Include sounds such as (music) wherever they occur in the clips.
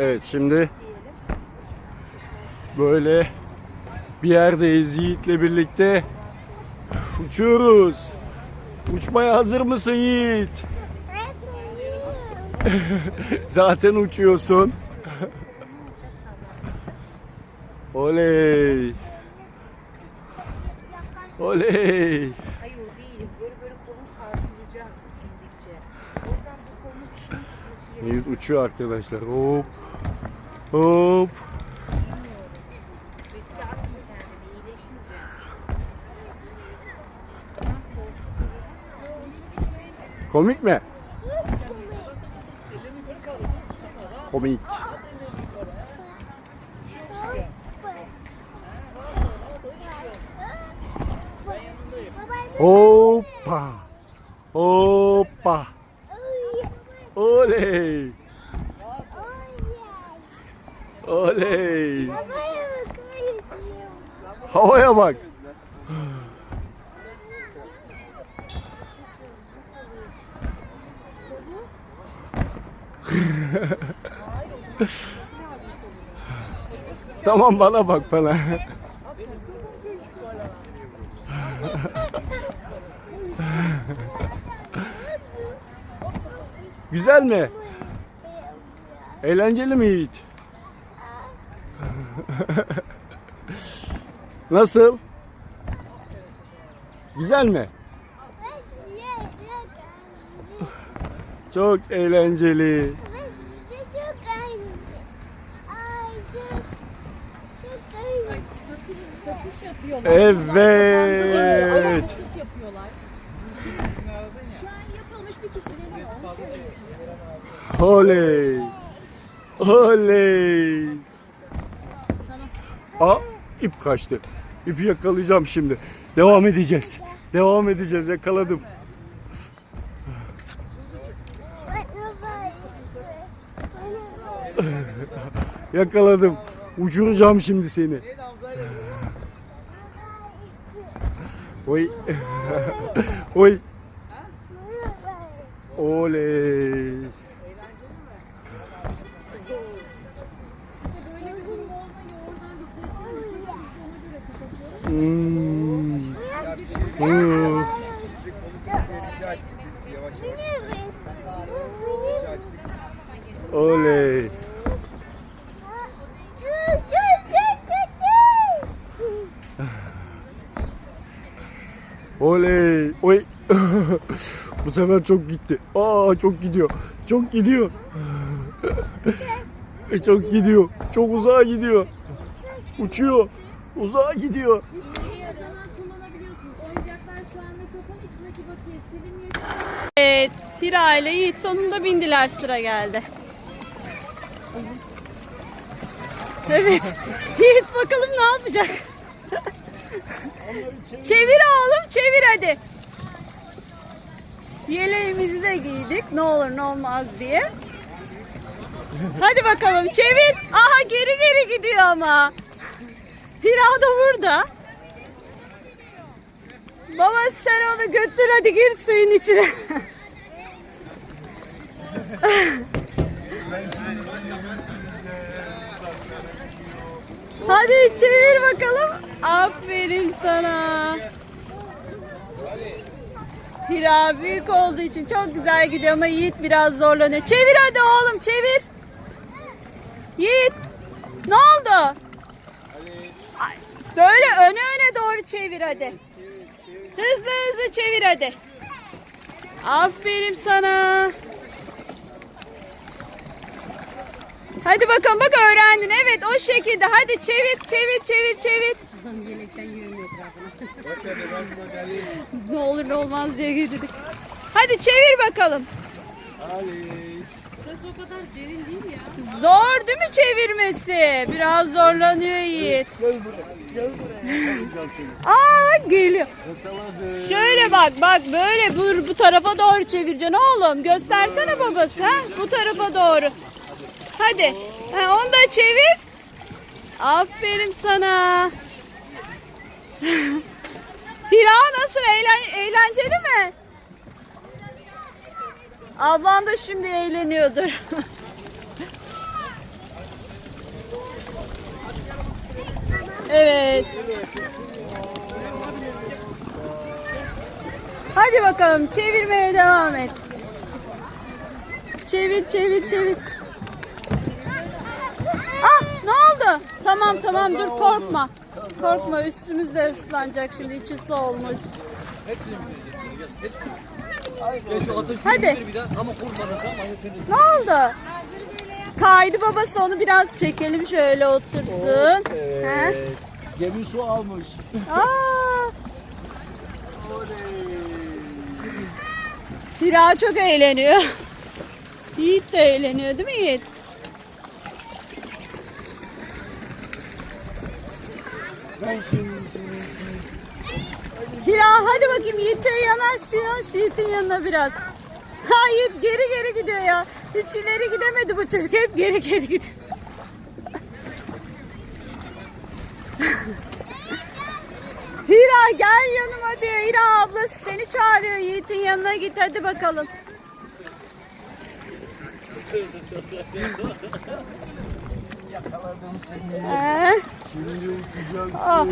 Evet şimdi böyle bir yerdeyiz Yiğit'le birlikte uçuyoruz. Uçmaya hazır mısın Yiğit? (laughs) Zaten uçuyorsun. (laughs) Oley. Oley. Yiğit uçuyor arkadaşlar. Hop. Hop. Komik mi? Komik. Hoppa. Hoppa. Oley. Oley. Havaya bak. (laughs) Tamam bana bak bana. Güzel mi? Eğlenceli mi Yiğit? (laughs) Nasıl? Güzel mi? Çok eğlenceli. Satış, satış yapıyorlar. Evet. Satış yapıyorlar. Oley. Oley. Aa ip kaçtı. İpi yakalayacağım şimdi. Devam edeceğiz. Devam edeceğiz. Yakaladım. Yakaladım. Uçuracağım şimdi seni. Oy. (laughs) Oy. Oley. Böyle bir durum olmayı oradan bir ses bir şey yapmış, ona göre kapatıyorum. Hmm. Hmm. Oley. Oy. (laughs) Bu sefer çok gitti. Aa çok gidiyor. Çok gidiyor. (laughs) çok gidiyor. Çok uzağa gidiyor. Uçuyor. Uzağa gidiyor. Evet, Hira ile Yiğit sonunda bindiler sıra geldi. Evet, (laughs) Yiğit bakalım ne yapacak? (laughs) çevir oğlum, çevir hadi. Yeleğimizi de giydik, ne olur ne olmaz diye. Hadi bakalım çevir. Aha geri geri gidiyor ama. Hira da burada. Baba sen onu götür hadi gir suyun içine. (laughs) hadi çevir bakalım. Aferin sana. Hira büyük olduğu için çok güzel gidiyor ama Yiğit biraz zorlanıyor. Çevir hadi oğlum çevir. Yiğit ne oldu? Böyle öne öne doğru çevir hadi. Hızlı hızlı çevir hadi. Aferin sana. Hadi bakalım bak öğrendin. Evet o şekilde. Hadi çevir çevir çevir çevir. ne olur ne olmaz diye getirdik. Hadi çevir bakalım. Zor değil mi çevirmesi? Biraz zorlanıyor Yiğit. Aa geliyor. Şöyle bak bak böyle bu, bu tarafa doğru çevireceksin oğlum. Göstersene babası ha. Bu tarafa doğru. Hadi. Ha, onu da çevir. Aferin sana. (laughs) Hira nasıl eğlen eğlenceli mi? Ablam da şimdi eğleniyordur. evet. Hadi bakalım çevirmeye devam et. Çevir çevir çevir. Ah ne oldu? Tamam tamam dur korkma. Korkma üstümüz de ıslanacak şimdi içi su olmuş. Hepsini mi Hepsini. Ya şu atın şunu Hadi. indir bir daha ama kurmadın tamam hadi seni. Ne oldu? Kaydı babası onu biraz çekelim şöyle otursun. He? Gemi su almış. Aa. Hira çok eğleniyor. Yiğit de eğleniyor değil mi Yiğit? Ben şimdi seni Hira hadi bakayım Yiğit'e yanaş yanaş Yiğit'in yanına biraz. Ha Yiğit geri geri gidiyor ya. Hiç ileri gidemedi bu çocuk hep geri geri gidiyor. (laughs) Hira gel yanıma diyor. Hira ablası seni çağırıyor. Yiğit'in yanına git hadi bakalım. Ee, şimdi Ah.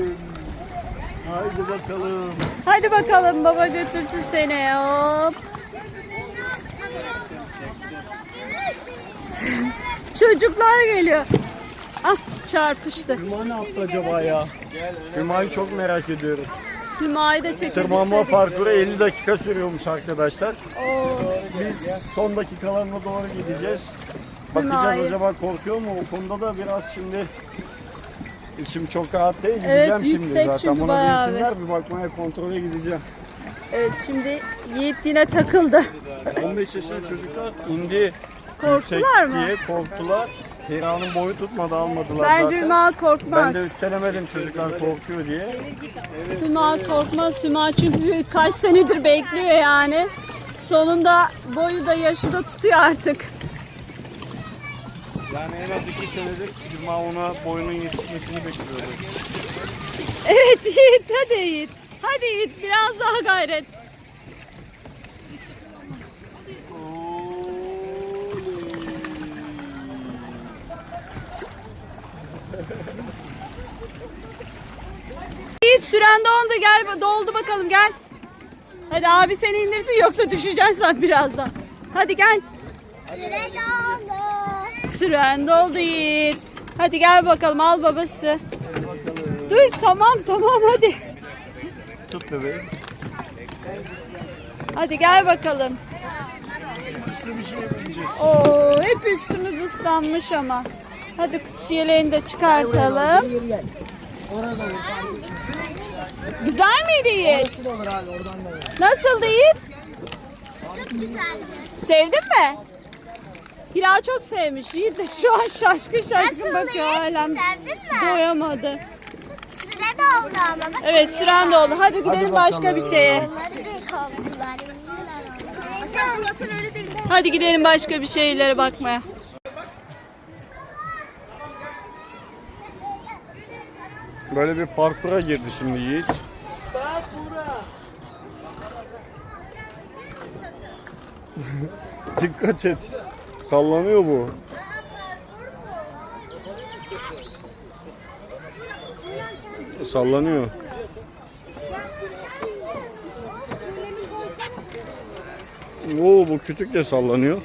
Haydi bakalım. hadi bakalım baba götürsün seni. Hop. (laughs) Çocuklar geliyor. Ah çarpıştı. Hüma ne yaptı acaba ya? Hüma'yı çok merak ediyorum. Hümayı da çekelim. Tırmanma parkuru 50 dakika sürüyormuş arkadaşlar. Oo. Biz son dakikalarına doğru gideceğiz. Bakacağız Hümayi. acaba korkuyor mu? O konuda da biraz şimdi içim çok rahat değil. Evet, Gideceğim şimdi yüksek zaten. çünkü Buna bayağı binsinler bir bakmaya kontrole gideceğim. Evet şimdi Yiğit yine takıldı. 15 yaşında çocuklar indi Korktular mı? diye korktular. Hira'nın boyu tutmadı almadılar Bence zaten. Hüma Ben korkmaz. de üstelemedim çocuklar korkuyor diye. Hüma korkmaz. Hüma çünkü kaç senedir bekliyor yani. Sonunda boyu da yaşı da tutuyor artık. Yani en az 2 senedir Hüma ona boyunun yetişmesini bekliyordu. Evet Yiğit hadi Yiğit. Hadi Yiğit biraz daha gayret. Yiğit süren doldu gel doldu bakalım gel. Hadi abi seni indirsin yoksa düşeceksin sen birazdan. Hadi gel. Süre doldu. Süren doldu Yiğit. Hadi gel bakalım al babası. Dur tamam tamam hadi. Tut bebeğim. Hadi gel bakalım. Bir şey yapacağız. Oo hep üstümüz ıslanmış ama. Hadi kuş yeleğini de çıkartalım. Güzel miydi Yiğit? Nasıldı Yiğit? Çok güzeldi. Sevdin mi? Hira çok sevmiş. Yiğit de şu an şaşkın şaşkın Nasıldı bakıyor Yiğit? hala. Sevdin mi? Doyamadı. Süre doldu ama. bak. Evet süren doldu. Hadi gidelim başka bir şeye. Onları da kovdular. Sen burası öyle değil. Hadi gidelim başka bir şeylere bakmaya. Böyle bir parkura girdi şimdi Yiğit. (laughs) Dikkat et. Sallanıyor bu. Sallanıyor. Oo bu kütük de sallanıyor.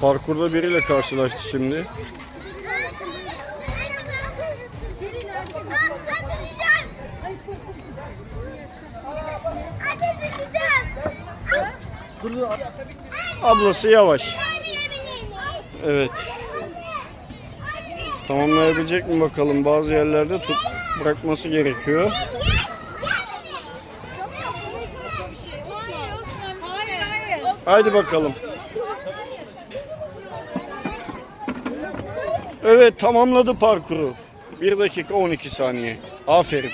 Parkurda biriyle karşılaştı şimdi. Hadi düşeceğim. Dur dur. Ablası yavaş. Evet. Tamamlayabilecek mi bakalım? Bazı yerlerde tut bırakması gerekiyor. Haydi bakalım. Evet tamamladı parkuru. 1 dakika 12 saniye. Aferin.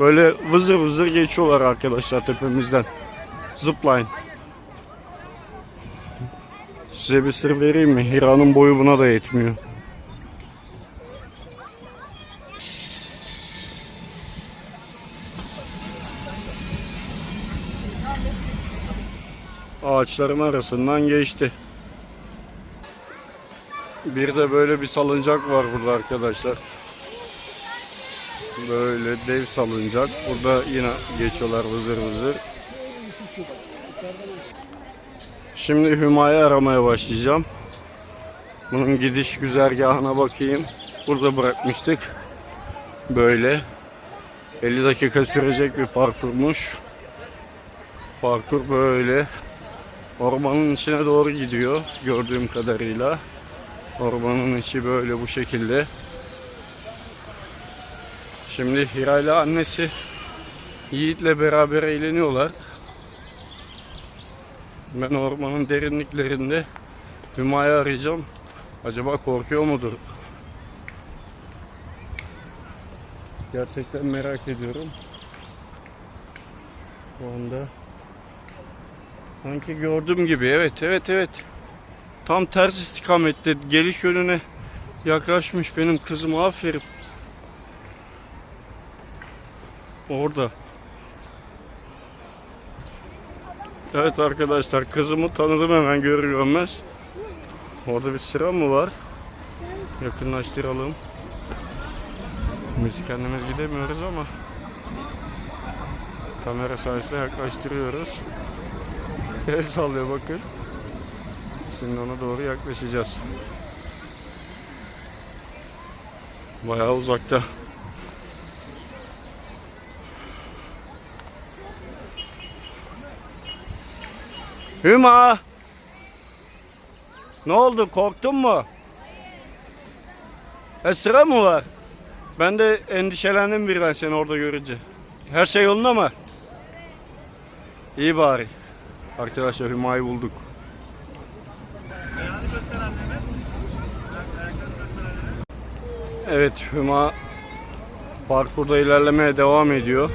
Böyle vızır vızır geçiyorlar arkadaşlar tepemizden. Zipline. Size bir sır vereyim mi? Hira'nın boyu buna da yetmiyor. Ağaçların arasından geçti. Bir de böyle bir salıncak var burada arkadaşlar. Böyle dev salıncak. Burada yine geçiyorlar vızır vızır. Şimdi Hüma'yı aramaya başlayacağım. Bunun gidiş güzergahına bakayım. Burada bırakmıştık. Böyle. 50 dakika sürecek bir parkurmuş. Parkur böyle. Ormanın içine doğru gidiyor gördüğüm kadarıyla. Ormanın içi böyle bu şekilde. Şimdi Hira ile annesi Yiğit'le beraber eğleniyorlar. Ben ormanın derinliklerinde Hüma'yı arayacağım. Acaba korkuyor mudur? Gerçekten merak ediyorum. Şu anda sanki gördüğüm gibi. Evet, evet, evet. Tam ters istikamette geliş yönüne yaklaşmış benim kızım. Aferin. Orada. Evet arkadaşlar kızımı tanıdım hemen görür görmez. Orada bir sıra mı var? Yakınlaştıralım. Biz kendimiz gidemiyoruz ama kamera sayesinde yaklaştırıyoruz. (laughs) El sallıyor bakın. Şimdi ona doğru yaklaşacağız. Bayağı uzakta. Hüma! Ne oldu? Korktun mu? E sıra mı var? Ben de endişelendim birden seni orada görünce. Her şey yolunda mı? İyi bari. Arkadaşlar Hüma'yı bulduk. Evet Hüma parkurda ilerlemeye devam ediyor.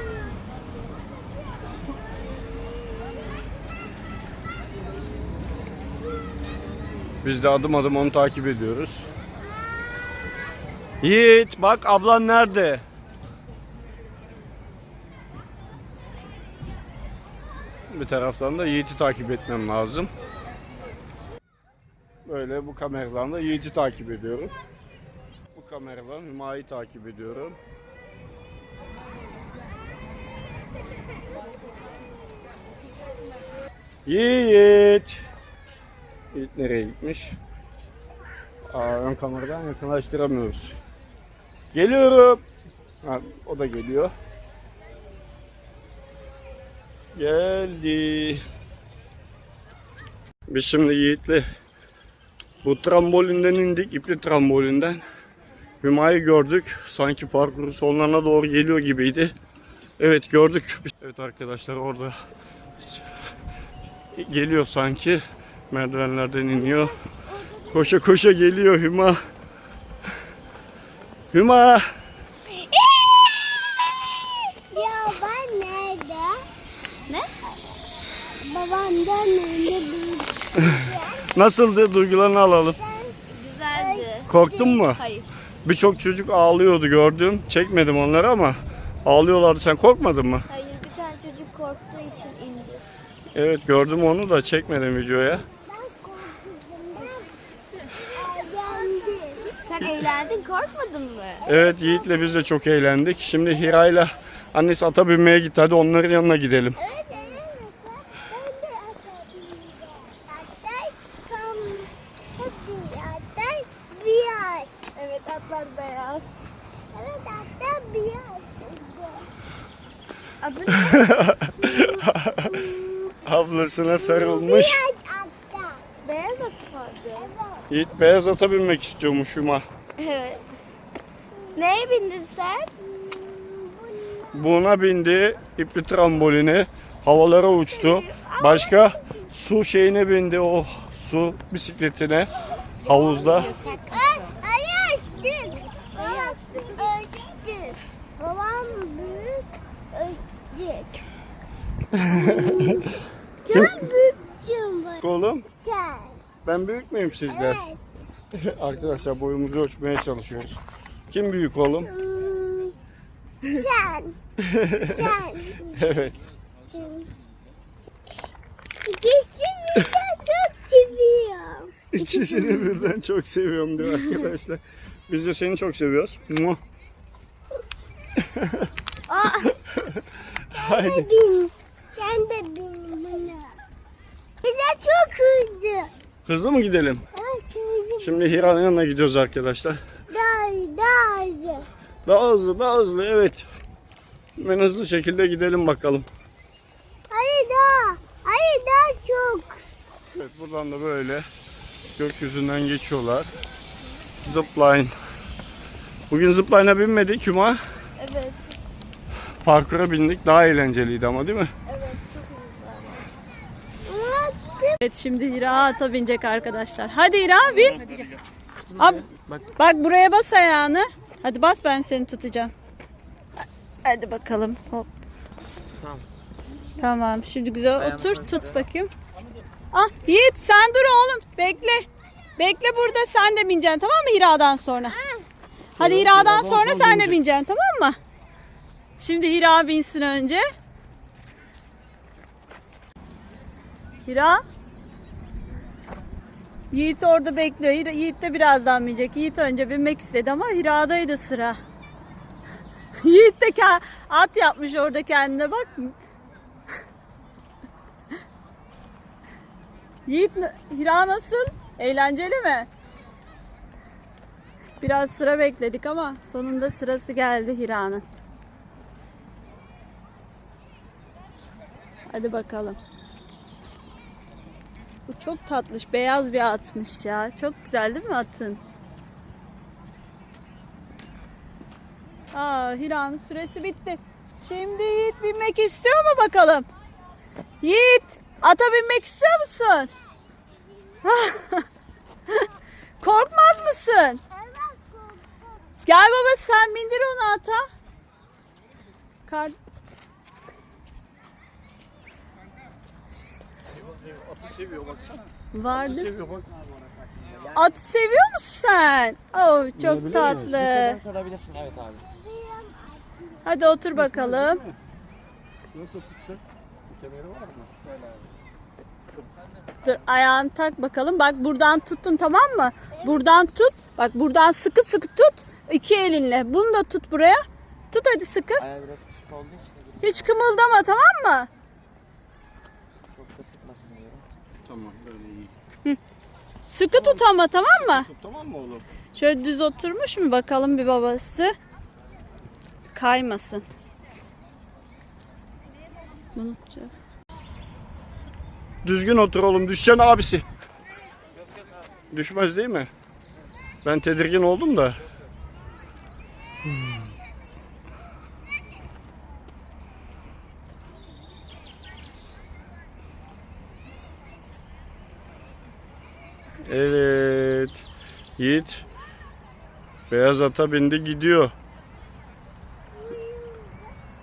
Biz de adım adım onu takip ediyoruz. Yiğit bak ablan nerede? Bir taraftan da Yiğit'i takip etmem lazım. Böyle bu kameradan da Yiğit'i takip ediyorum. Bu kameradan Hüma'yı takip ediyorum. Yiğit! Yiğit nereye gitmiş? Aa, ön kameradan yakınlaştıramıyoruz. Geliyorum. Ha, o da geliyor. Geldi. Biz şimdi Yiğit'le bu trambolinden indik, ipli trambolinden. Hüma'yı gördük. Sanki parkurun sonlarına doğru geliyor gibiydi. Evet gördük. Evet arkadaşlar orada geliyor sanki. Merdivenlerden iniyor. Koşa koşa geliyor Hüma. Hüma. Ya ben nerede? Ne? Babamdan nerede? Nasıldı? Duygularını alalım. Güzeldi. Korktun mu? Hayır. Birçok çocuk ağlıyordu gördüm. Çekmedim onları ama ağlıyorlardı. Sen korkmadın mı? Hayır bir tane çocuk korktuğu için indi. Evet gördüm onu da çekmedim videoya. Sen eğlendin korkmadın mı? Evet Yiğit'le biz de çok eğlendik. Şimdi Hira'yla annesi ata binmeye gitti. Hadi onların yanına gidelim. Evet evet. Evet atlar beyaz. Evet atlar beyaz. Adı (laughs) ne? Ablasına sarılmış. Beyaz atlar. Beyaz at vardı. Yiğit beyaz ata binmek istiyormuş Hüma. Evet. Neye bindin sen? Buna bindi. ipli tramboline. Havalara uçtu. Başka su şeyine bindi. O su bisikletine. Havuzda. Ay, açtık. Açtık. Babam büyük açtık. Çok büyüksün bu. Oğlum. Ben büyük müyüm sizden? Evet. (laughs) Arkadaşlar boyumuzu ölçmeye çalışıyoruz. Kim büyük oğlum? Sen. (laughs) Sen. Evet. Sen. İkisini de çok seviyorum. İkisini birden çok seviyorum diyor arkadaşlar. Biz de seni çok seviyoruz. Muah. (laughs) Haydi. Bin. Sen de bin bunu. Bir de çok hızlı. Hızlı mı gidelim? Evet hızlı. Şimdi Hira'nın yanına gidiyoruz arkadaşlar. Daha, daha hızlı. Daha hızlı, daha hızlı evet. Hemen hızlı şekilde gidelim bakalım. Hayır daha. Hayır daha çok. Evet buradan da böyle gökyüzünden geçiyorlar. Zipline. Bugün zipline'a binmedik Hüma. Evet. Parkura bindik. Daha eğlenceliydi ama değil mi? Evet çok hızlı. Ama Evet şimdi Hira ata binecek arkadaşlar. Hadi Hira bin. Ab, bak buraya bas ayağını. Hadi bas ben seni tutacağım. Hadi bakalım. Hop. Tamam. Tamam. Şimdi güzel otur. Tut bakayım. Ah Yiğit sen dur oğlum. Bekle. Bekle burada sen de bineceksin tamam mı Hira'dan sonra? Hadi Hira'dan sonra sen de bineceksin tamam mı? Şimdi Hira binsin önce. Hira. Yiğit orada bekliyor. Yiğit de birazdan binecek. Yiğit önce binmek istedi ama Hira'daydı sıra. (laughs) Yiğit de at yapmış orada kendine bak. (laughs) Yiğit Hira nasıl? Eğlenceli mi? Biraz sıra bekledik ama sonunda sırası geldi Hira'nın. Hadi bakalım. Bu çok tatlış. Beyaz bir atmış ya. Çok güzel değil mi atın? Aa, Hira'nın süresi bitti. Şimdi Yiğit binmek istiyor mu bakalım? Yiğit, ata binmek istiyor musun? (laughs) Korkmaz mısın? Gel baba sen bindir onu ata. Kar... seviyor baksana. Vardı. Seviyor bak. At seviyor musun sen? Oh çok tatlı. Sorabilirsin evet abi. Hadi otur bakalım. Nasıl tutacak? Kemeri var mı? Dur ayağını tak bakalım. Bak buradan tuttun tamam mı? Buradan tut. Bak buradan sıkı sıkı tut. İki elinle. Bunu da tut buraya. Tut hadi sıkı. Ayağı biraz küçük olduğu için Hiç kımıldama tamam mı? çok da sıkmasın diyorum. Tamam böyle iyi. Sıkı tut ama tamam mı? Tut tamam mı oğlum? Şöyle düz oturmuş mu bakalım bir babası. Kaymasın. Bunu Düzgün otur oğlum. Düşeceksin abisi. Düşmez değil mi? Ben tedirgin oldum da. Evet. Yiğit. Beyaz ata bindi gidiyor.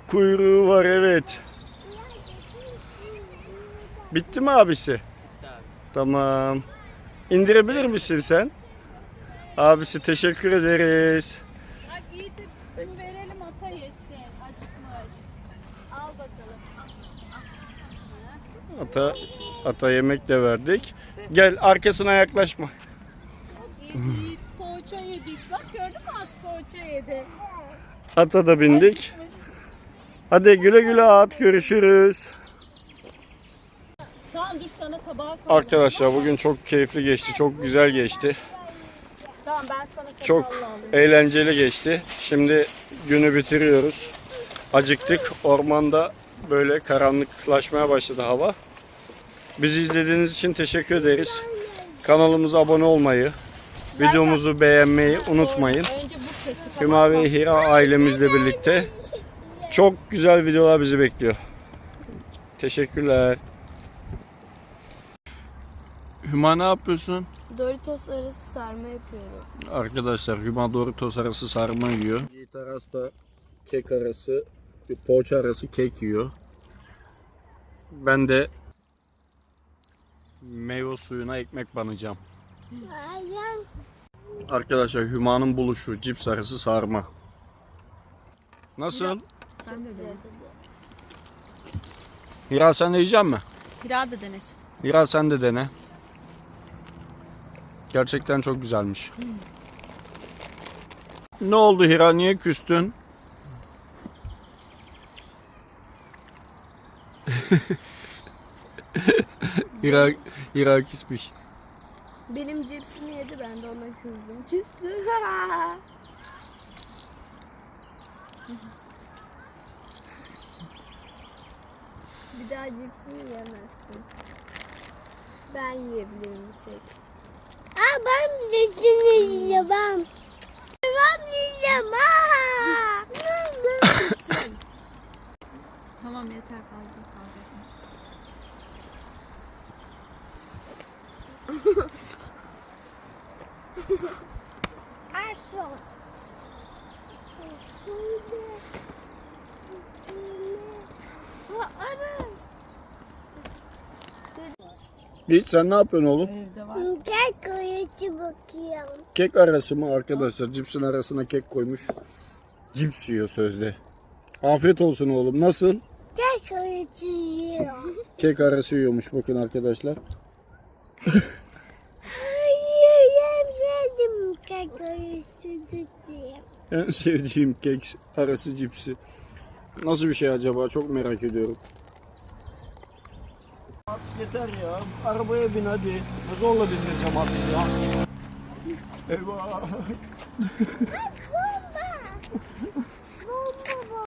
Kuyruğu var evet. Bitti mi abisi? Tamam. İndirebilir misin sen? Abisi teşekkür ederiz. Bak Yiğit'e bunu verelim ata yesin. Acıkmış. Al bakalım. Ata, ata yemek de verdik. Gel arkasına yaklaşma. Yiğit poğaça yedik. Bak gördün mü at poğaça yedi. Ata da bindik. Hadi güle güle at görüşürüz. Tamam dur sana tabağa koy. Arkadaşlar bugün çok keyifli geçti. Çok güzel geçti. Tamam ben sana Çok eğlenceli geçti. Şimdi günü bitiriyoruz. Acıktık. Ormanda böyle karanlıklaşmaya başladı hava. Bizi izlediğiniz için teşekkür ederiz. Kanalımıza abone olmayı, videomuzu beğenmeyi unutmayın. Hüma ve Hira ailemizle birlikte çok güzel videolar bizi bekliyor. Teşekkürler. Hüma ne yapıyorsun? Doritos arası sarma yapıyorum. Arkadaşlar Hüma Doritos arası sarma yiyor. Yiğit Aras da kek arası, poğaça arası kek yiyor. Ben de meyve suyuna ekmek banacağım. Arkadaşlar Hüma'nın buluşu cips arası sarma. Nasıl? Hira sen de yiyecek misin? Hira da denesin. Hira sen de dene. Gerçekten çok güzelmiş. Ne oldu Hira? Niye küstün? (laughs) Hira küsmüş. Benim cipsimi yedi ben de ona kızdım. Küstü. bir daha cipsimi yemezsin. Ben yiyebilirim bir tek. Aa ben cipsini yiyeceğim. Ben yiyeceğim. Aa. Tamam yeter fazla Arson. Yiğit sen ne yapıyorsun oğlum? Tek koyucu bakıyorum. Kek arası mı arkadaşlar? Cipsin arasına kek koymuş. Cips yiyor sözde. Afiyet olsun oğlum. Nasıl? Tek koyucu yiyor. Kek arası yiyormuş bakın arkadaşlar. (laughs) Hayır yemedim tek koyucu diye. En sevdiğim kek arası cipsi. Nasıl bir şey acaba? Çok merak ediyorum. Artık yeter ya. Arabaya bin hadi. Zorla bindireceğim artık ya. Eyvah. (laughs)